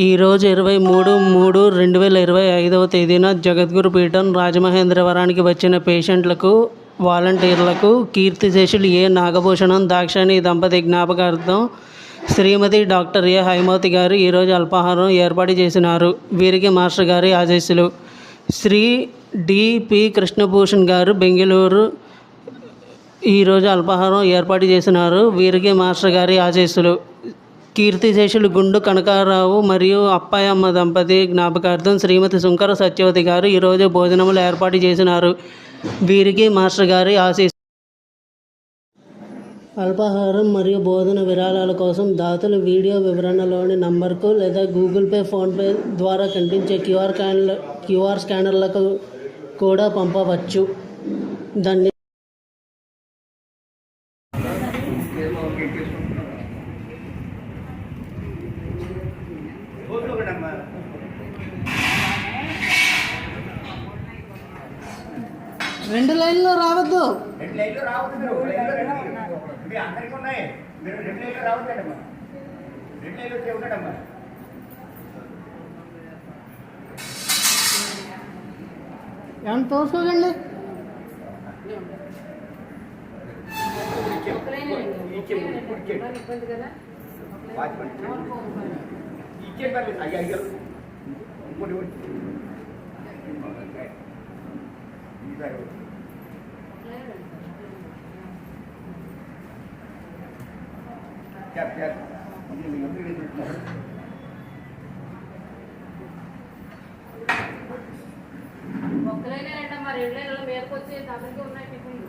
ఈరోజు ఇరవై మూడు మూడు రెండు వేల ఇరవై ఐదవ తేదీన జగద్గురు పీఠం రాజమహేంద్రవరానికి వచ్చిన పేషెంట్లకు వాలంటీర్లకు కీర్తిశేషులు ఏ నాగభూషణం దాక్షాణి దంపతి జ్ఞాపకార్థం శ్రీమతి డాక్టర్ ఏ హైమవతి గారు ఈరోజు అల్పాహారం ఏర్పాటు చేసినారు. వీరికి మాస్టర్ గారి ఆదేశాలు శ్రీ డిపి కృష్ణభూషణ్ గారు బెంగళూరు ఈరోజు అల్పాహారం ఏర్పాటు చేసినారు. వీరికి మాస్టర్ గారి ఆశీస్సులు. కీర్తిశేషులు గుండు కనకారావు మరియు అప్పాయమ్మ దంపతి జ్ఞాపకార్థం శ్రీమతి శుంకర సత్యవతి గారు ఈరోజు భోజనములు ఏర్పాటు చేసినారు. వీరికి మాస్టర్ గారి ఆశీస్ అల్పాహారం మరియు భోజన విరాళాల కోసం దాతలు వీడియో వివరణలోని నంబర్కు లేదా గూగుల్ పే ఫోన్పే ద్వారా కనిపించే క్యూఆర్ స్కాన్ల క్యూఆర్ స్కానర్లకు కూడా పంపవచ్చు. ధన్య రెండు లైన్లో రావద్దు. రెండు లైన్లు రావద్దు మీరు లైన్లో రెండు. మీ అందరికీ ఉన్నాయి. మీరు రెండు లైన్లు రెండు లైన్లు వచ్చే ఉన్నాడమ్మా ఏమన్నా తోసుకోకండి. ఇచ్చేది పర్లేదు అయ్యా అయ్యా. ఇంకోటి ఇవ్వండి. ఈసారి ఇవ్వండి. చెప్ చెప్ ఇది మీ అందరికీ చెప్తున్నారు. ఒక్కలైనా రండమ్మా వచ్చి ఉన్నాయి టిఫిన్లు